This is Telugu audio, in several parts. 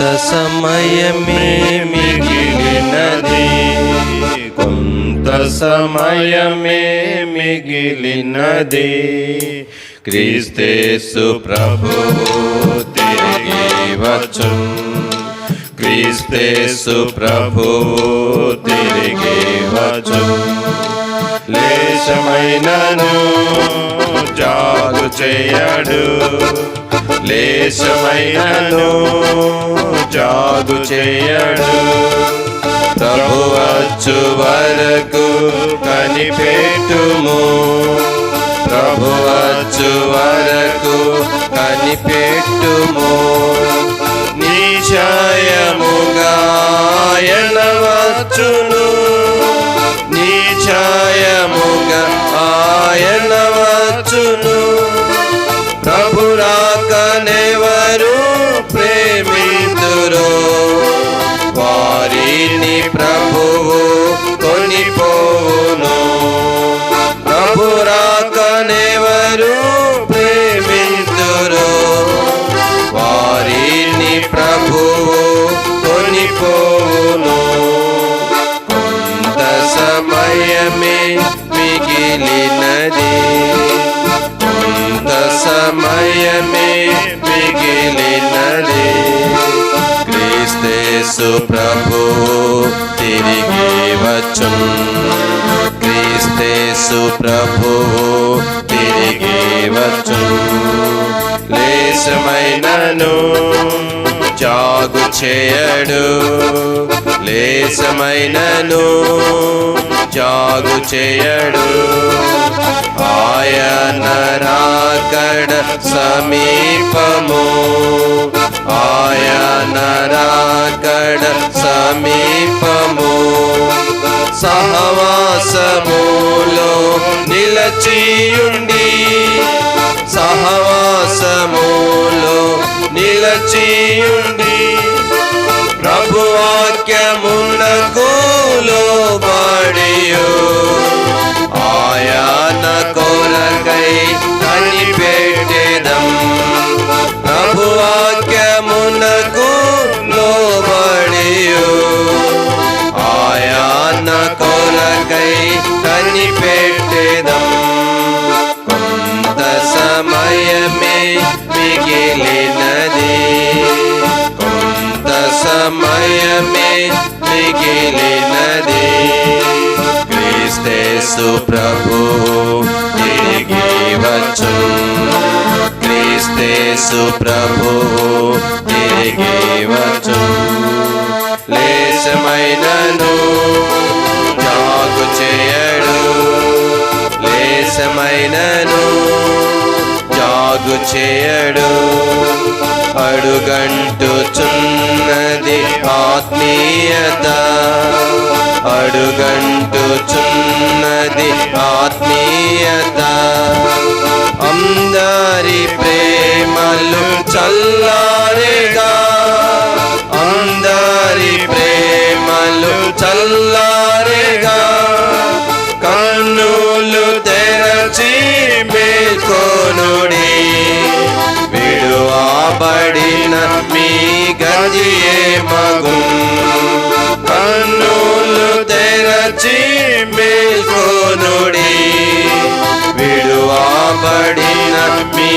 కొంత సమయమే మిగిలినది. కొంత సమయమే మిగిలినది. క్రీస్తేసు ప్రభు తిరిగి వచ్చు క్రీస్తేసు ప్రభు తిరిగి వచ్చు లేశమైనను జాగు చేయడు. లేశమైనను జాగు చేయడు. ప్రభు వచ్చు వరకు కనిపెట్టుము. ప్రభు వచ్చు వరకు కనిపెట్టుము. నిశ్చయముగా ఆయన మాత్రమే మిగిలినది కొంత సమయమే మిగిలినది క్రీస్తేసు ప్రభు తిరిగి వచ్చు క్రీస్తేసు ప్రభు తిరిగి వచ్చు లేశమైనను జాగు చేయడు లేశమైనను జాగు చేయడు. ఆయన రాకడ సమీపము. ఆయన రాకడ సమీపము. సహవాసములో నిలచియుండి. సహవాసములో నిలచియుండి. ప్రభువాక్యమునకు మిగిలినది కొంత సమయమే మిగిలినది క్రీస్తేసు ప్రభు తిరిగి వచ్చు క్రీస్తేసు ప్రభు తిరిగి వచ్చు లేశమైనను జాగు చేయడు లేశమైనను జాగు చేయడు. అడుగంటుచున్నది ఆత్మీయత. అడుగంటుచున్నది ఆత్మీయత. అందరి ప్రేమలు చల్లారేగా అందరి ప్రేమలు చల్లారేగా కన్నులు తెరచి మేల్కోనుడి పడిన మీ గదియే మగు. కన్నులు తెరచి మేల్కొనుడి. విడువబడిన మీ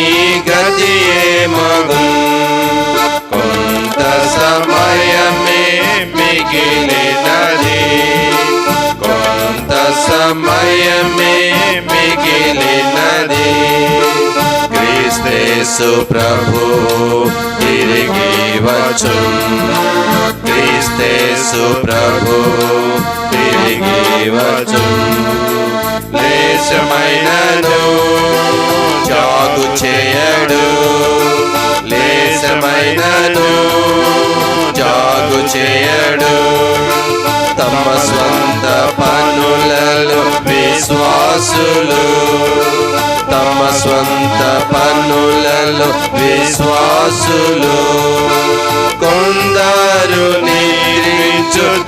గదియే మగు. కొంత సమయమే మిగిలినది. కొంత సమయమే మిగిలినది. క్రీస్తేసు ప్రభు తిరిగి వచ్చు. క్రీస్తేసు ప్రభు తిరిగి వచ్చు. లేశమైనను జాగు చేయడు. లేశమైనను జాగు చేయడు. తమ స్వంత పనులలో విశ్వాసులు తమ స్వంత పనులలో విశ్వాసులు కొందరు నిరీక్షుచున్నారుగా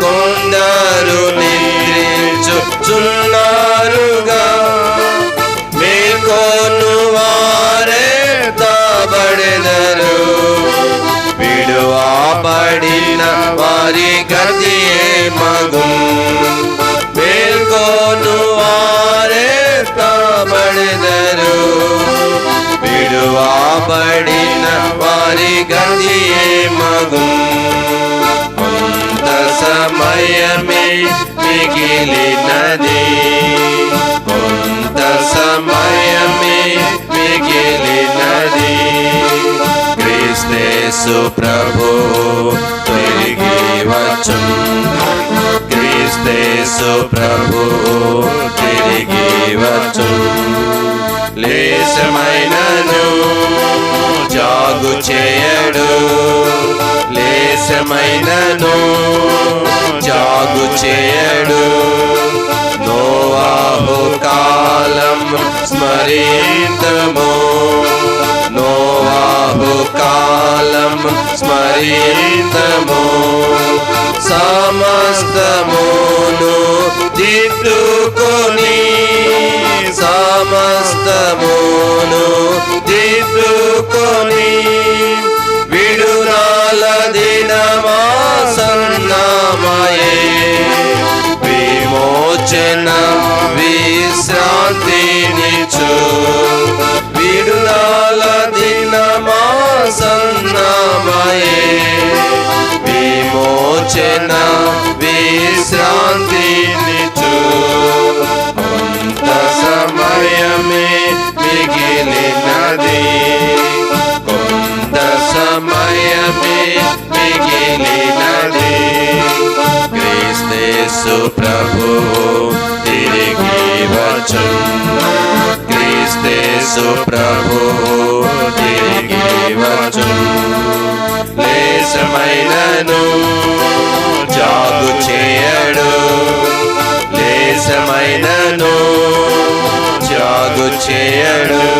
కొందరు నిరీక్షుచున్నారుగా మీకోను వారే తాబడెదరు. విడువా పడిన వారి గతి మగు. వారి గతియే మగు కొంత సమయమే మిగిలినది కొంత సమయమే మిగిలినది క్రీస్తేసు ప్రభు తిరిగి వచ్చు క్రీస్తేసు ప్రభు తిరిగి వచ్చు చేయడు. లేశమైనను జాగు చేయడు. నోవాహు కాలం స్మరింతము నోవాహు కాలం స్మరింతము సమస్తమును దిద్దుకొని సమస్తమును విమోచన విశ్రాంతినిచు విడుదల దినమా సన్నమయే విమోచన విశ్రాంతినిచు కొంత సమయమే మిగిలినది. కొంత సమయమే మిగిలిన యేసు ప్రభు తిరిగి వచ్చు క్రీస్తేసు ప్రభు తిరిగి వచ్చు లేశమైనను జాగు చేయడు. లేశమైనను జాగు చేయడు.